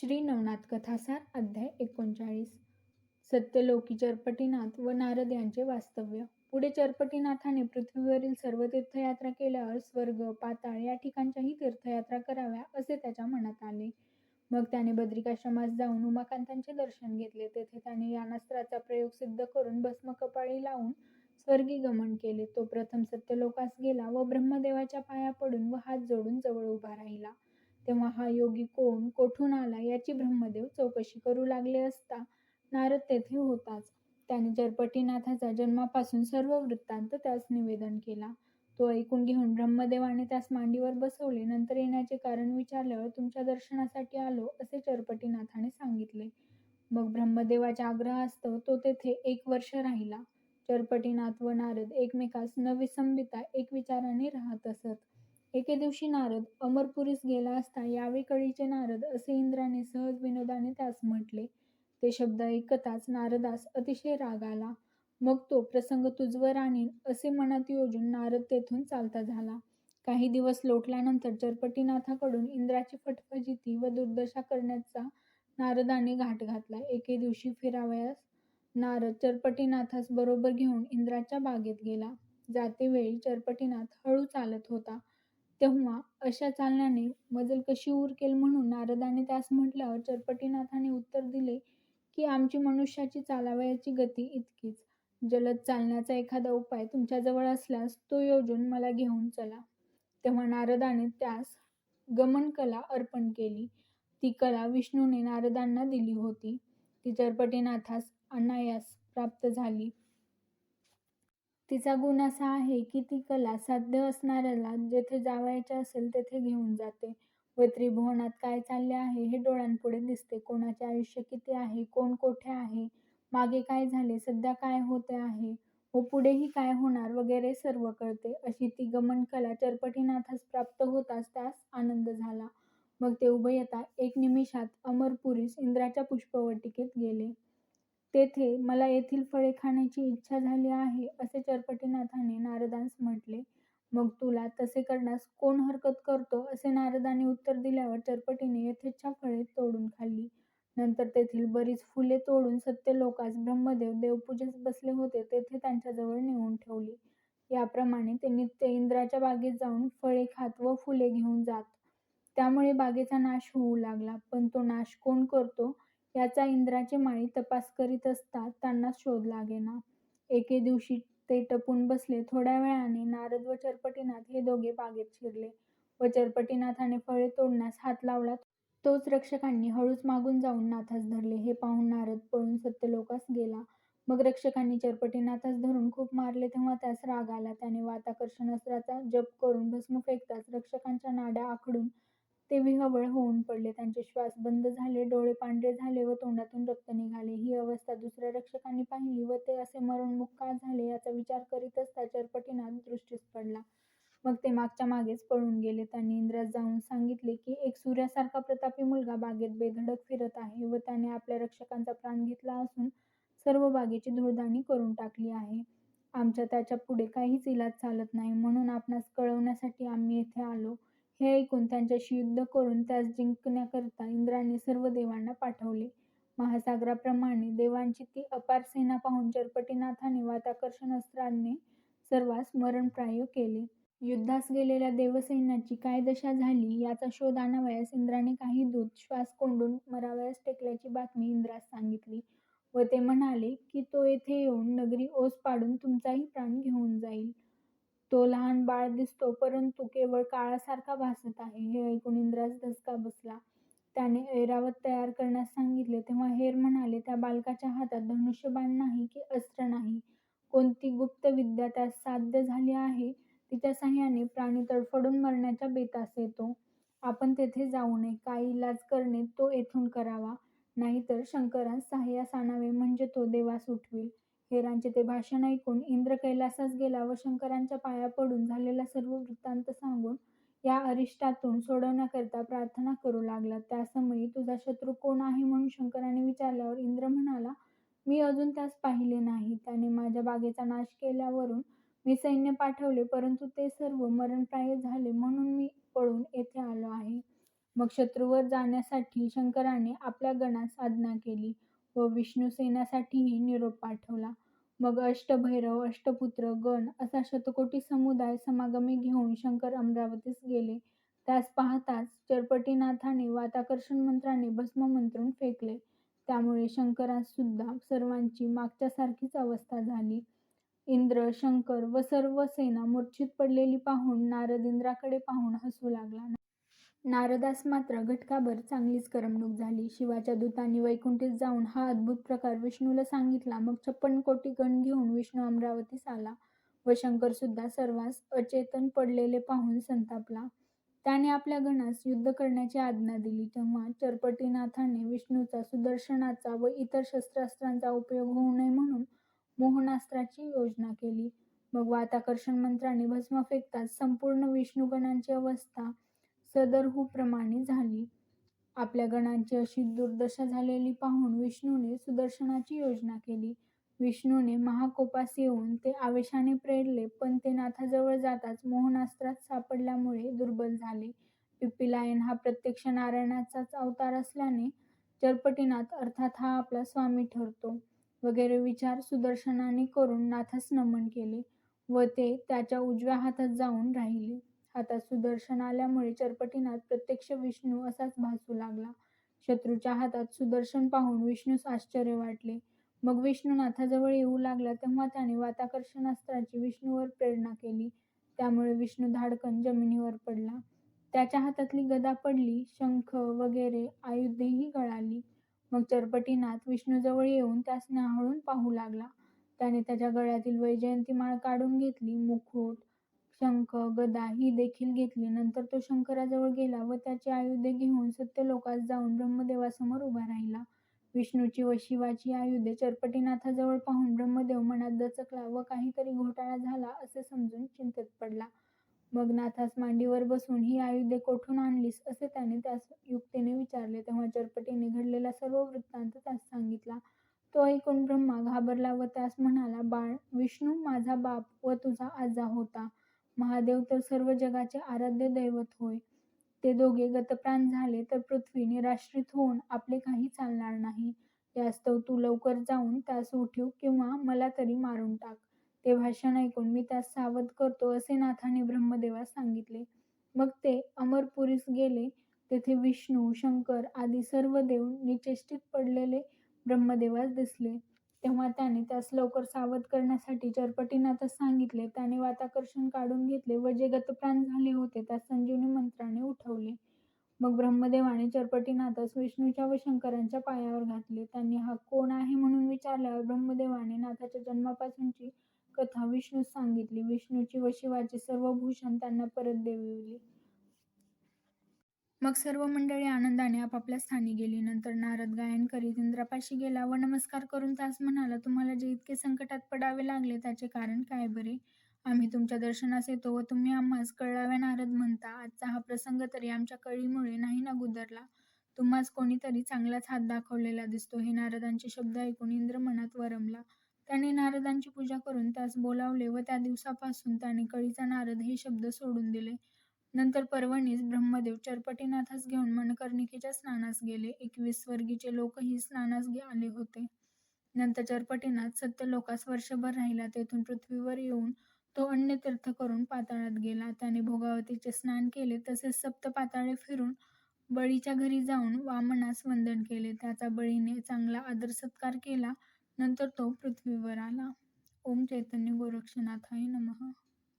श्री नवनाथ कथासार अध्याय एकोणचाळीस. सत्यलोकी चरपटीनाथ व नारद यांचे वास्तव्य. पुढे चरपटीनाथाने पृथ्वीवरील सर्व तीर्थयात्रा केल्यावर स्वर्ग पाताळ या ठिकाणच्याही तीर्थयात्रा कराव्या असे त्याच्या मनात आले. मग त्याने बद्रिकाश्रमास जाऊन उमाकांतांचे दर्शन घेतले. तेथे त्याने यानास्त्राचा प्रयोग सिद्ध करून भस्म कपाळी लावून स्वर्गी गमन केले. तो प्रथम सत्यलोकास गेला व ब्रह्मदेवाच्या पाया पडून व हात जोडून जवळ उभा राहिला. तेव्हा हा योगी कोण कोठून आला याची ब्रह्मदेव चौकशी करू लागले असता नारद तेथे होताच. त्याने चरपटीनाथाचा जन्मापासून सर्व वृत्तांत त्यास निवेदन केला. तो ऐकून घेऊन ब्रह्मदेवाने त्यास मांडीवर बसवले. नंतर येण्याचे कारण विचारल्यावर तुमच्या दर्शनासाठी आलो असे चरपटीनाथाने सांगितले. मग ब्रह्मदेवाच्या आग्रहास्तव तो तेथे एक वर्ष राहिला. चरपटीनाथ व नारद एकमेकास न विसंबिता एक विचाराने राहत असत. एके दिवशी नारद अमरपुरीस गेला असता यावे कळीचे नारद असे इंद्राने सहज विनोदाने त्यास म्हटले. ते शब्द ऐकताच नारदास अतिशय राग आला मग तो प्रसंग तुझवर आणीन असे मनात योजून नारद तेथून चालता झाला. काही दिवस लोटल्यानंतर चरपटीनाथाकडून इंद्राची फटफजिती व दुर्दशा करण्याचा नारदाने घाट घातला. एके दिवशी फिरावयास नारद चरपटीनाथास बरोबर घेऊन इंद्राच्या बागेत गेला. जातेवेळी चरपटीनाथ हळू चालत होता. तेव्हा अशा चालण्याने मजल कशी उरकेल म्हणून नारदाने त्यास म्हटल्यावर चरपटीनाथाने उत्तर दिले की आमची मनुष्याची चालावयाची गती इतकीच. जलद चालण्याचा एखादा उपाय तुमच्याजवळ असल्यास तो योजून मला घेऊन चला. तेव्हा नारदाने त्यास गमन कला अर्पण केली. ती कला विष्णूने नारदांना दिली होती. ती चरपटीनाथास अनायास प्राप्त झाली. तिचा गुण असा आहे की ती कला साध्य असणाऱ्याला जेथे जावायचे असेल तेथे घेऊन जाते. व त्रिभुवनात काय चालले आहे हे डोळ्यांपुढे दिसते. कोणाचे आयुष्य किती आहे? कोण कोठे आहे? मागे काय झाले? सध्या काय होते आहे? व पुढेही काय होणार? वगैरे सर्व कळते. अशी ती गमन कला चरपटीनाथास प्राप्त होताच त्यास आनंद झाला. मग ते उभयता एक निमिषात अमरपुरीस इंद्राच्या पुष्पवटिकेत गेले. तेथे मला येथील फळे खाण्याची इच्छा झाली आहे असे चरपटीनाथाने नारदांस म्हटले. मग तुला तसे करण्यास कोण हरकत करतो? असे नारदाने उत्तर दिल्यावर चरपटीने यथेच्छा फळे तोडून खाल्ली. नंतर तेथील बरीच फुले तोडून सत्यलोकास ब्रह्मदेव देवपूजेस बसले होते तेथे त्यांच्याजवळ नेऊन ठेवली. याप्रमाणे ते नित्य इंद्राच्या बागेत जाऊन फळे खात व फुले घेऊन जात. त्यामुळे बागेचा नाश होऊ लागला पण तो नाश कोण करतो? याचा इंद्राचे माळी तपास करीत असता त्यांना शोध लागेना. एके दिवशी ते टपून बसले. थोड्या वेळाने नारद व चरपटीनाथ हे दोघे बागेत शिरले व चरपटीनाथाने फळे तोडण्यास हात लावला. तोच रक्षकांनी हळूच मागून जाऊन नाथास धरले. हे पाहून नारद पळून सत्यलोकास गेला. मग रक्षकांनी चरपटीनाथास धरून खूप मारले. तेव्हा त्यास राग आला. त्याने वाताकर्षण अस्त्राचा जप करून भस्म फेकताच रक्षकांच्या नाड्या आखडून ते विहवळ होऊन पडले. त्यांचे श्वास बंद झाले डोळे पांढरे झाले व तोंडातून रक्त निघाले. ही अवस्था दुसऱ्या रक्षकांनी पाहिली व ते असे मरणमुख का झाले याचा विचार करीतच असता पटीनाथ दृष्टीस पडला. मग ते मागच्या मागेच पळून गेले. त्यांनी इंद्रास जाऊन सांगितले की एक सूर्यासारखा प्रतापी मुलगा बागेत बेधडक फिरत आहे व त्याने आपल्या रक्षकांचा प्राण घेतला असून सर्व बागेची धुळदाणी करून टाकली आहे. आमच्या त्याच्या पुढे काहीच इलाज चालत नाही. म्हणून आपणास कळवण्यासाठी आम्ही येथे आलो. हे ऐकून त्यांच्याशी युद्ध करून त्यास जिंकण्याकरता इंद्राने सर्व देवांना पाठवले. महासागराप्रमाणे देवांची ती अपार सेना पाहून चरपटीनाथाने वाताकर्षण अस्त्राने सर्वांस मरणप्राय केले. युद्धास गेलेल्या देवसैन्याची काय दशा झाली याचा शोध आणावयास इंद्राने काही दूत श्वास कोंडून मरावयास टेकल्याची बातमी इंद्रास सांगितली व ते म्हणाले की तो येथे येऊन नगरी ओस पाडून तुमचाही प्राण घेऊन जाईल. तो लहान बाळ दिसतो परंतु केवळ काळासारखा भासत आहे हे ऐकून इंद्रास धसका बसला. त्याने ऐरावत तयार करण्यास सांगितले तेव्हा हेर म्हणाले त्या बालकाच्या हातात धनुष्यबाण नाही की अस्त्र नाही. कोणती गुप्त विद्या त्यास साध्य झाली आहे तिच्या साह्याने प्राणी तडफडून मरण्याच्या बेतास येतो. आपण तेथे जाऊ नये काय इलाज करणे तो येथून करावा. नाहीतर शंकरास सहाय्यास आणावे म्हणजे तो देवास उठवेल. हेरांचे ते भाषण ऐकून इंद्र कैलासास गेला व शंकरांच्या पाया पडून झालेला सर्व वृत्तांत सांगून या अरिष्टातून सोडवण्याकरता प्रार्थना करू लागला. त्या समयी तुझा शत्रू कोण आहे म्हणून शंकराने विचारल्यावर इंद्र म्हणाला मी अजून त्यास पाहिले नाही. त्याने माझ्या बागेचा नाश केल्यावरून मी सैन्य पाठवले परंतु ते सर्व मरणप्राय झाले म्हणून मी पळून येथे आलो आहे. मग शत्रूवर जाण्यासाठी शंकराने आपल्या गणास आज्ञा केली. व विष्णुसेनासाठीही निरोप पाठवला. मग अष्टभैरव, अष्टपुत्र, गण असा शतकोटी समुदाय समागमी घेऊन शंकर अमरावतीस गेले. त्यास पाहताच चरपटीनाथाने वाताकर्षण मंत्राने भस्म मंत्रून फेकले. त्यामुळे शंकराससुद्धा सर्वांची मागच्यासारखीच अवस्था झाली. इंद्र, शंकर व सर्व सेना मूर्छित पडलेली पाहून नारद इंद्राकडे पाहून हसू लागला. नारदास मात्र घटकाभर चांगलीच करमणूक झाली. शिवाच्या दूतांनी वैकुंठीत जाऊन हा अद्भुत प्रकार विष्णूला सांगितला. मग छप्पन कोटी गण घेऊन विष्णू अमरावतीस आला व शंकरसुद्धा सर्वांस अचेतन पडलेले पाहून संतापला. त्याने आपल्या गणास युद्ध करण्याची आज्ञा दिली. तेव्हा चरपटीनाथाने विष्णूचा सुदर्शनाचा व इतर शस्त्रास्त्रांचा उपयोग होऊ नये म्हणून मोहनास्त्राची योजना केली. मग वाताकर्षण मंत्राने भस्म फेकताच संपूर्ण विष्णुगणांची अवस्था सदरहूप्रमाणे हो झाली. आपल्या गणांची अशी दुर्दशा झालेली पाहून विष्णूने सुदर्शनाची योजना केली. विष्णूने महाकोपास येऊन ते आवेशाने प्रेरले पण ते नाथाजवळ जाताच मोहनास्त्रात सापडल्यामुळे दुर्बल झाले. पिप्पीलायन हा प्रत्यक्ष नारायणाचाच अवतार असल्याने चरपटीनाथ अर्थात हा आपला स्वामी ठरतो वगैरे विचार सुदर्शनाने करून नाथास नमन केले व ते त्याच्या उजव्या हातात जाऊन राहिले. हातात सुदर्शन आल्यामुळे चरपटीनाथ प्रत्यक्ष विष्णू असाच भासू लागला. शत्रूच्या हातात सुदर्शन पाहून विष्णूस आश्चर्य वाटले. मग विष्णू नाथाजवळ येऊ लागला तेव्हा त्याने वाताकर्षणास्त्राची विष्णूवर प्रेरणा केली. त्यामुळे विष्णू धाडकन जमिनीवर पडला. त्याच्या हातातली गदा पडली. शंख वगैरे आयुधेही गळाली. मग चरपटीनाथ विष्णूजवळ येऊन त्यास न्याहाळून पाहू लागला. त्याने त्याच्या गळ्यातील वैजयंती माळ काढून घेतली. मुखोट शंख, गदा ही देखील घेतली. नंतर तो शंकराजवळ गेला व त्याचे आयुधे घेऊन सत्यलोकास जाऊन ब्रह्मदेवासमोर उभा राहिला. विष्णूची व शिवाची आयुधे चरपटीनाथाजवळ पाहून ब्रह्मदेव मनात दचकला व काहीतरी घोटाळा झाला असे समजून चिंतेत पडला. मग नाथास मांडीवर बसून ही आयुधे कोठून आणलीस असे त्याने त्यास युक्तीने विचारले. तेव्हा चरपटीने घडलेला सर्व वृत्तांत त्यास सांगितला. तो ऐकून ब्रह्मा घाबरला व त्यास म्हणाला, बाळ, विष्णू माझा बाप व तुझा आजा होता. महादेव तर सर्व जगाचे आराध्य दैवत होय. ते दोघे गतप्राण झाले तर पृथ्वी निराश्रित होऊन आपले काही चालणार नाही. यास्तव तू लवकर जाऊन त्यास उठीव किंवा मला तरी मारून टाक. ते भाषण ऐकून मी त्यास सावध करतो असे नाथाने ब्रह्मदेवास सांगितले. मग ते अमरपुरीस गेले. तेथे विष्णू, शंकर आदी सर्व देव निश्चेष्टित पडलेले ब्रह्मदेवास दिसले. तेव्हा त्याने त्यास लवकर सावध करण्यासाठी चरपटीनाथास सांगितले. त्याने वाताकर्षण काढून घेतले व जे गतप्राण झाले होते त्यास संजीवनी मंत्राने उठवले. मग ब्रह्मदेवाने चरपटीनाथास विष्णूच्या व शंकरांच्या पायावर घातले. त्यांनी हा कोण आहे म्हणून विचारल्यावर ब्रह्मदेवाने नाथाच्या जन्मापासूनची कथा विष्णूस सांगितली. विष्णूची व शिवाची सर्व भूषण त्यांना परत देविली मग सर्व मंडळी आनंदाने आपापल्या स्थानी गेली. नंतर नारद गायन करीत इंद्रापाशी गेला व नमस्कार करून त्यास म्हणाला, तुम्हाला जे इतके संकटात पडावे लागले त्याचे कारण काय बरे? आम्ही तुमच्या दर्शनास येतो व तुम्ही आम्हास कळलाव्या नारद म्हणता. आजचा हा प्रसंग तरी आमच्या कळीमुळे नाही ना गुदरला? तुम्हास कोणीतरी चांगलाच हात दाखवलेला दिसतो. हे नारदांचे शब्द ऐकून इंद्र मनात वरमला. त्याने नारदांची पूजा करून त्यास बोलावले व त्या दिवसापासून त्याने कळीचा नारद हे शब्द सोडून दिले. नंतर पर्वणीस ब्रह्मदेव चरपटीनाथास घेऊन मणकर्णिकेच्या स्नानास गेले. एकवीस वर्गीचे लोकही स्नानास आले होते. नंतर चरपटीनाथ सत्य लोकास वर्षभर राहिला. तेथून पृथ्वीवर येऊन तो अन्नतीर्थ करून पाताळात गेला. त्याने भोगावतीचे स्नान केले तसेच सप्त पाताळे फिरून बळीच्या घरी जाऊन वामनास वंदन केले. त्याचा बळीने चांगला आदरसत्कार केला. नंतर तो पृथ्वीवर आला. ओम चैतन्य गोरक्षनाथाय नमः